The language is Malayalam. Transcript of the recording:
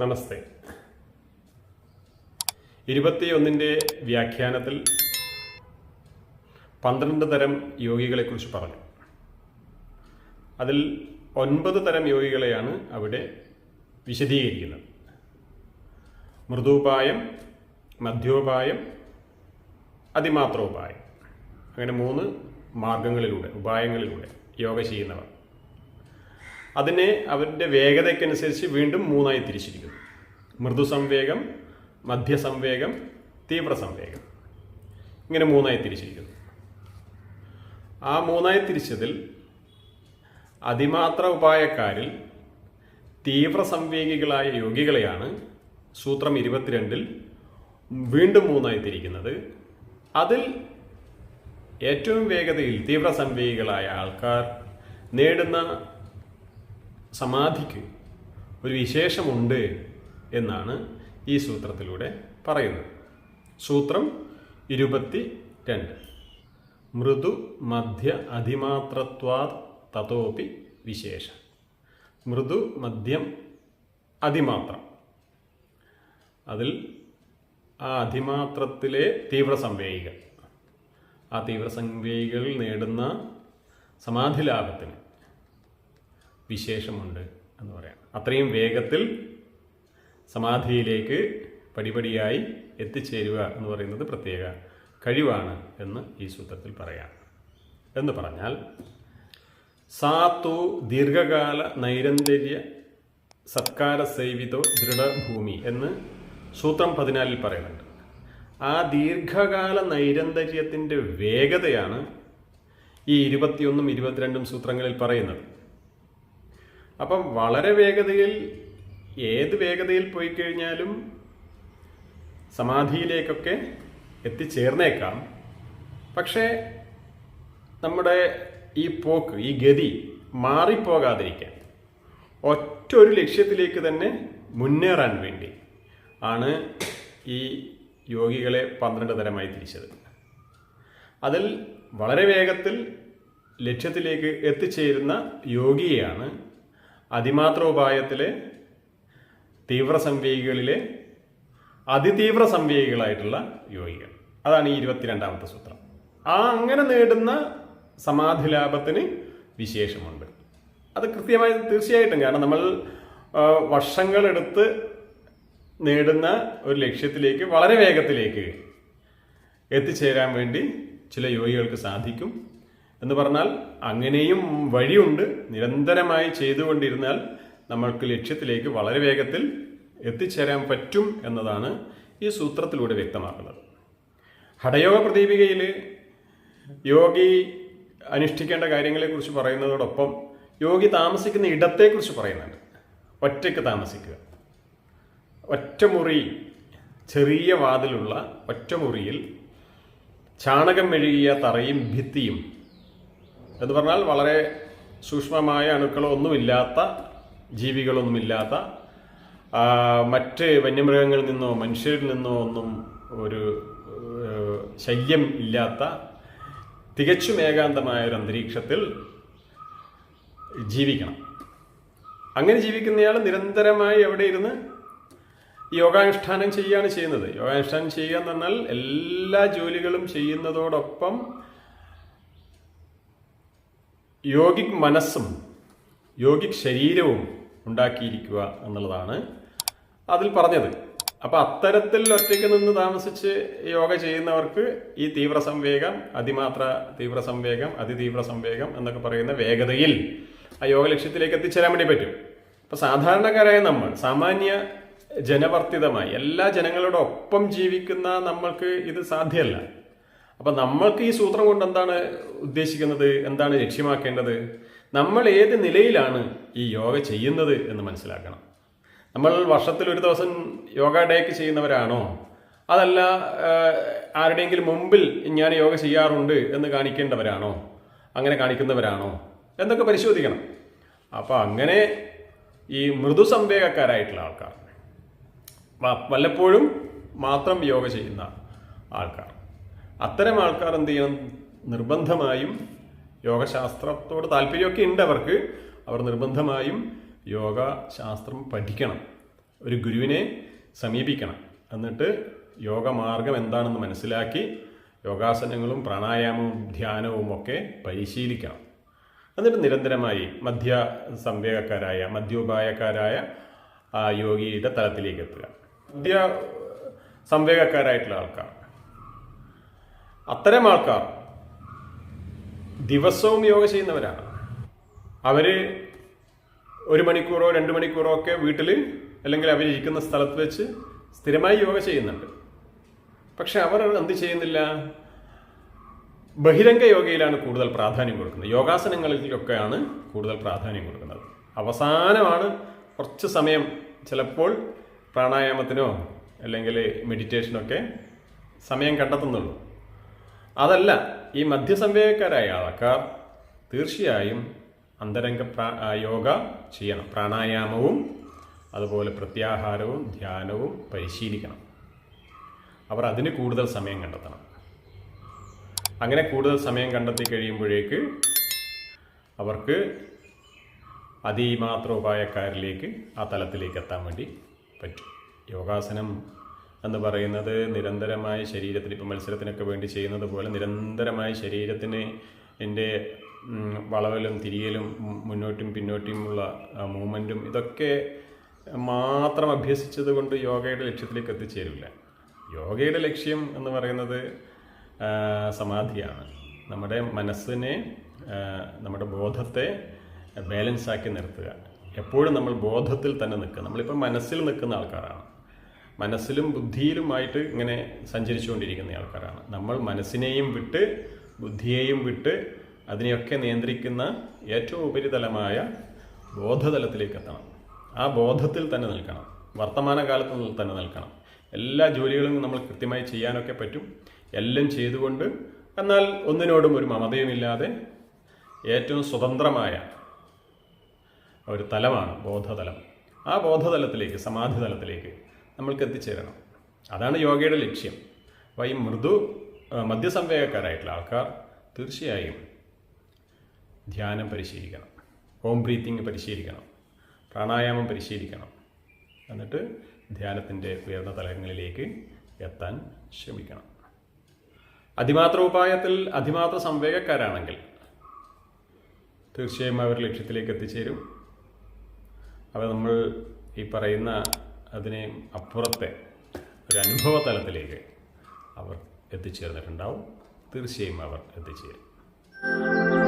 നമസ്തേ. ഇരുപത്തിയൊന്നിന്റെ വ്യാഖ്യാനത്തിൽ പന്ത്രണ്ട് തരം യോഗികളെക്കുറിച്ച് പറഞ്ഞു. അതിൽ ഒൻപത് തരം യോഗികളെയാണ് അവിടെ വിശദീകരിക്കുന്നത്. മൃദുപായം മധ്യോപായം അതിമാത്രോപായം. അങ്ങനെ മൂന്ന് മാർഗങ്ങളിലൂടെ ഉപായങ്ങളിലൂടെ യോഗ ചെയ്യുന്നവർ. അതിനെ അവരുടെ വേഗതയ്ക്കനുസരിച്ച് വീണ്ടും മൂന്നായി തിരിച്ചിരിക്കുന്നു. മൃദു സംവേഗം മധ്യസംവേഗം തീവ്ര സംവേഗം ഇങ്ങനെ മൂന്നായി തിരിച്ചിരിക്കുന്നു. ആ മൂന്നായി തിരിച്ചതിൽ അതിമാത്ര ഉപായക്കാരിൽ തീവ്ര സംവേഗികളായ യോഗികളെയാണ് സൂത്രം ഇരുപത്തിരണ്ടിൽ വീണ്ടും മൂന്നായി തിരിക്കുന്നത്. അതിൽ ഏറ്റവും വേഗതയിൽ തീവ്ര സംവേഗികളായ ആൾക്കാർ നേടുന്ന സമാധിക്ക് ഒരു വിശേഷമുണ്ട് എന്നാണ് ഈ സൂത്രത്തിലൂടെ പറയുന്നത്. സൂത്രം ഇരുപത്തി രണ്ട് മൃദു മധ്യ അതിമാത്രത്വാ തതോപി വിശേഷം. മൃദു മദ്യം അതിമാത്രം. അതിൽ ആ അതിമാത്രത്തിലെ തീവ്ര സംവേഗികൾ. ആ തീവ്ര സംവേഗികൾ നേടുന്ന സമാധി ലാഭത്തിന് വിശേഷമുണ്ട് എന്ന് പറയാം. അത്രയും വേഗത്തിൽ സമാധിയിലേക്ക് പടിപടിയായി എത്തിച്ചേരുക എന്ന് പറയുന്നത് പ്രത്യേക കഴിവാണ് എന്ന് ഈ സൂത്രത്തിൽ പറയാം. എന്ന് പറഞ്ഞാൽ സാത്തു ദീർഘകാല നൈരന്തര്യ സത്കാര സേവിതോ ദൃഢഭൂമി എന്ന് സൂത്രം പതിനാലിൽ പറയുന്നുണ്ട്. ആ ദീർഘകാല നൈരന്തര്യത്തിന്റെ വേഗതയാണ് ഈ ഇരുപത്തിയൊന്നും ഇരുപത്തിരണ്ടും സൂത്രങ്ങളിൽ പറയുന്നത്. അപ്പം വളരെ വേഗതയിൽ ഏത് വേഗതയിൽ പോയി കഴിഞ്ഞാലും സമാധിയിലേക്കൊക്കെ എത്തിച്ചേർന്നേക്കാം. പക്ഷേ നമ്മുടെ ഈ പോക്ക് ഈ ഗതി മാറിപ്പോകാതിരിക്കാൻ ഒറ്റ ഒരു ലക്ഷ്യത്തിലേക്ക് തന്നെ മുന്നേറാൻ വേണ്ടി ആണ് ഈ യോഗികളെ പന്ത്രണ്ട് തരമായി തിരിച്ചത്. അതിൽ വളരെ വേഗത്തിൽ ലക്ഷ്യത്തിലേക്ക് എത്തിച്ചേരുന്ന യോഗിയെയാണ് അതിമാത്ര ഉപായത്തിലെ തീവ്ര സംവേഗികളിലെ അതിതീവ്ര സംവേഗികളായിട്ടുള്ള യോഗികൾ. അതാണ് ഈ ഇരുപത്തിരണ്ടാമത്തെ സൂത്രം. ആ അങ്ങനെ നേടുന്ന സമാധി ലാഭത്തിന് വിശേഷമുണ്ട്. അത് കൃത്യമായി തീർച്ചയായിട്ടും കാരണം നമ്മൾ വർഷങ്ങളെടുത്ത് നേടുന്ന ഒരു ലക്ഷ്യത്തിലേക്ക് വളരെ വേഗത്തിലേക്ക് എത്തിച്ചേരാൻ വേണ്ടി ചില യോഗികൾക്ക് സാധിക്കും. എന്ന് പറഞ്ഞാൽ അങ്ങനെയും വഴിയുണ്ട്. നിരന്തരമായി ചെയ്തുകൊണ്ടിരുന്നാൽ നമ്മൾക്ക് ലക്ഷ്യത്തിലേക്ക് വളരെ വേഗത്തിൽ എത്തിച്ചേരാൻ പറ്റും എന്നതാണ് ഈ സൂത്രത്തിലൂടെ വ്യക്തമാക്കുന്നത്. ഹഠയോഗ പ്രദീപികയിൽ യോഗി അനുഷ്ഠിക്കേണ്ട കാര്യങ്ങളെക്കുറിച്ച് പറയുന്നതോടൊപ്പം യോഗി താമസിക്കുന്ന ഇടത്തെക്കുറിച്ച് പറയുന്നുണ്ട്. ഒറ്റയ്ക്ക് താമസിക്കുക. ഒറ്റമുറി ചെറിയ വാതിലുള്ള ഒറ്റമുറിയിൽ ചാണകം മെഴുകിയ തറയും ഭിത്തിയും എന്ന് പറഞ്ഞാൽ വളരെ സൂക്ഷ്മമായ അണുക്കളൊന്നുമില്ലാത്ത ജീവികളൊന്നുമില്ലാത്ത മറ്റ് വന്യമൃഗങ്ങളിൽ നിന്നോ മനുഷ്യരിൽ നിന്നോ ഒന്നും ഒരു ശല്യം ഇല്ലാത്ത തികച്ചും ഏകാന്തമായ ഒരു അന്തരീക്ഷത്തിൽ ജീവിക്കണം. അങ്ങനെ ജീവിക്കുന്നയാൾ നിരന്തരമായി എവിടെ ഇരുന്ന് യോഗാനുഷ്ഠാനം ചെയ്യുകയാണ് ചെയ്യുന്നത്. യോഗാനുഷ്ഠാനം ചെയ്യുക എന്ന് പറഞ്ഞാൽ എല്ലാ ജോലികളും ചെയ്യുന്നതോടൊപ്പം യോഗിക് മനസ്സും യോഗിക് ശരീരവും ഉണ്ടാക്കിയിരിക്കുക എന്നുള്ളതാണ് അതിൽ പറഞ്ഞത്. അപ്പൊ അത്തരത്തിൽ ഒറ്റയ്ക്ക് നിന്ന് താമസിച്ച് യോഗ ചെയ്യുന്നവർക്ക് ഈ തീവ്ര സംവേഗം അതിമാത്ര തീവ്ര സംവേഗം അതിതീവ്ര സംവേഗം എന്നൊക്കെ പറയുന്ന വേഗതയിൽ ആ യോഗ ലക്ഷ്യത്തിലേക്ക് എത്തിച്ചേരാൻ വേണ്ടി പറ്റും. അപ്പൊ സാധാരണക്കാരായ നമ്മൾ സാമാന്യ ജനവർത്തിതമായി എല്ലാ ജനങ്ങളോടൊപ്പം ജീവിക്കുന്ന നമ്മൾക്ക് ഇത് സാധ്യമല്ല. അപ്പൊ നമ്മൾക്ക് ഈ സൂത്രം കൊണ്ട് എന്താണ് ഉദ്ദേശിക്കുന്നത്? എന്താണ് ലക്ഷ്യമാക്കേണ്ടത്? നമ്മൾ ഏത് നിലയിലാണ് ഈ യോഗ ചെയ്യുന്നത് എന്ന് മനസ്സിലാക്കണം. നമ്മൾ വർഷത്തിൽ ഒരു ദിവസം യോഗ ഡേക്ക് ചെയ്യുന്നവരാണോ? അതല്ല ആരുടെയെങ്കിലും മുമ്പിൽ ഞാൻ യോഗ ചെയ്യാറുണ്ട് എന്ന് കാണിക്കേണ്ടവരാണോ? അങ്ങനെ കാണിക്കുന്നവരാണോ? എന്നൊക്കെ പരിശോധിക്കണം. അപ്പോൾ അങ്ങനെ ഈ മൃദു സംവേഗക്കാരായിട്ടുള്ള ആൾക്കാർ വല്ലപ്പോഴും മാത്രം യോഗ ചെയ്യുന്ന ആൾക്കാർ. അത്തരം ആൾക്കാർ എന്ത് ചെയ്യണം? നിർബന്ധമായും യോഗശാസ്ത്രത്തോട് താല്പര്യമൊക്കെ ഉണ്ട് അവർക്ക്. അവർ നിർബന്ധമായും യോഗ ശാസ്ത്രം പഠിക്കണം. ഒരു ഗുരുവിനെ സമീപിക്കണം. എന്നിട്ട് യോഗമാർഗം എന്താണെന്ന് മനസ്സിലാക്കി യോഗാസനങ്ങളും പ്രാണായാമവും ധ്യാനവും ഒക്കെ പരിശീലിക്കണം. എന്നിട്ട് നിരന്തരമായി മധ്യ സംവേഗക്കാരായ മധ്യോപായക്കാരായ ആ യോഗിയുടെ തലത്തിലേക്ക് എത്തുക. മധ്യ സംവേഗക്കാരായിട്ടുള്ള ആൾക്കാർ. അത്തരം ആൾക്കാർ ദിവസവും യോഗ ചെയ്യുന്നവരാണ്. അവർ ഒരു മണിക്കൂറോ രണ്ട് മണിക്കൂറോ ഒക്കെ വീട്ടിൽ അല്ലെങ്കിൽ അവരിരിക്കുന്ന സ്ഥലത്ത് വെച്ച് സ്ഥിരമായി യോഗ ചെയ്യുന്നുണ്ട്. പക്ഷെ അവർ എന്ത് ചെയ്യുന്നില്ല? ബഹിരംഗ യോഗയിലാണ് കൂടുതൽ പ്രാധാന്യം കൊടുക്കുന്നത്. യോഗാസനങ്ങളിലൊക്കെയാണ് കൂടുതൽ പ്രാധാന്യം കൊടുക്കുന്നത്. അവസാനമാണ് കുറച്ച് സമയം ചിലപ്പോൾ പ്രാണായാമത്തിനോ അല്ലെങ്കിൽ മെഡിറ്റേഷനൊക്കെ സമയം കണ്ടെത്തുന്നുള്ളൂ. അതല്ല ഈ മധ്യസംവേഗക്കാരായ ആൾക്കാർ തീർച്ചയായും അന്തരംഗ യോഗ ചെയ്യണം. പ്രാണായാമവും അതുപോലെ പ്രത്യാഹാരവും ധ്യാനവും പരിശീലിക്കണം. അവർ അതിന് കൂടുതൽ സമയം കണ്ടെത്തണം. അങ്ങനെ കൂടുതൽ സമയം കണ്ടെത്തി കഴിയുമ്പോഴേക്ക് അവർക്ക് അതിമാത്ര ഉപായക്കാരിലേക്ക് ആ തലത്തിലേക്ക് എത്താൻ വേണ്ടി പറ്റും. യോഗാസനം എന്ന് പറയുന്നത് നിരന്തരമായ ശരീരത്തിന് ഇപ്പം മത്സരത്തിനൊക്കെ വേണ്ടി ചെയ്യുന്നത് പോലെ നിരന്തരമായ ശരീരത്തിന് എന്റെ വളവലും തിരിയലും മുന്നോട്ടും പിന്നോട്ടുമുള്ള മൂവ്മെന്റും ഇതൊക്കെ മാത്രം അഭ്യസിച്ചത് കൊണ്ട് യോഗയുടെ ലക്ഷ്യത്തിലേക്ക് എത്തിച്ചേരില്ല. യോഗയുടെ ലക്ഷ്യം എന്ന് പറയുന്നത് സമാധിയാണ്. നമ്മുടെ മനസ്സിനെ നമ്മുടെ ബോധത്തെ ബാലൻസ് ആക്കി നിർത്തുക. എപ്പോഴും നമ്മൾ ബോധത്തിൽ തന്നെ നിൽക്കുക. നമ്മളിപ്പോൾ മനസ്സിൽ നിൽക്കുന്ന ആൾക്കാരാണ്. മനസ്സിലും ബുദ്ധിയിലുമായിട്ട് ഇങ്ങനെ സഞ്ചരിച്ചുകൊണ്ടിരിക്കുന്ന ആൾക്കാരാണ്. നമ്മൾ മനസ്സിനെയും വിട്ട് ബുദ്ധിയെയും വിട്ട് അതിനെയൊക്കെ നിയന്ത്രിക്കുന്ന ഏറ്റവും ഉപരിതലമായ ബോധതലത്തിലേക്ക് എത്തണം. ആ ബോധത്തിൽ തന്നെ നിൽക്കണം. വർത്തമാനകാലത്ത് തന്നെ നിൽക്കണം. എല്ലാ ജോലികളും നമ്മൾ കൃത്യമായി ചെയ്യാനൊക്കെ പറ്റും. എല്ലാം ചെയ്തുകൊണ്ട് എന്നാൽ ഒന്നിനോടും ഒരു മമതയുമില്ലാതെ ഏറ്റവും സ്വതന്ത്രമായ ഒരു തലമാണ് ബോധതലം. ആ ബോധതലത്തിലേക്ക് സമാധി തലത്തിലേക്ക് നമ്മൾക്ക് എത്തിച്ചേരണം അതാണ് യോഗയുടെ ലക്ഷ്യം. അപ്പോൾ ഈ മൃദു മധ്യസംവേഗക്കാരായിട്ടുള്ള ആൾക്കാർ തീർച്ചയായും ധ്യാനം പരിശീലിക്കണം. ഹോം ബ്രീത്തിങ് പരിശീലിക്കണം. പ്രാണായാമം പരിശീലിക്കണം. എന്നിട്ട് ധ്യാനത്തിന്റെ ഉയർന്ന തലങ്ങളിലേക്ക് എത്താൻ ശ്രമിക്കണം. അതിമാത്ര ഉപായത്തിൽ അതിമാത്ര സംവേഗക്കാരാണെങ്കിൽ തീർച്ചയായും അവർ ലക്ഷ്യത്തിലേക്ക് എത്തിച്ചേരും. അവ നമ്മൾ ഈ പറയുന്ന അതിനെ അപ്പുറത്തെ ഒരു അനുഭവ തലത്തിലേക്ക് അവർ എത്തിച്ചേർന്നിട്ടുണ്ടാവും. തീർച്ചയായും അവർ എത്തിച്ചേരും.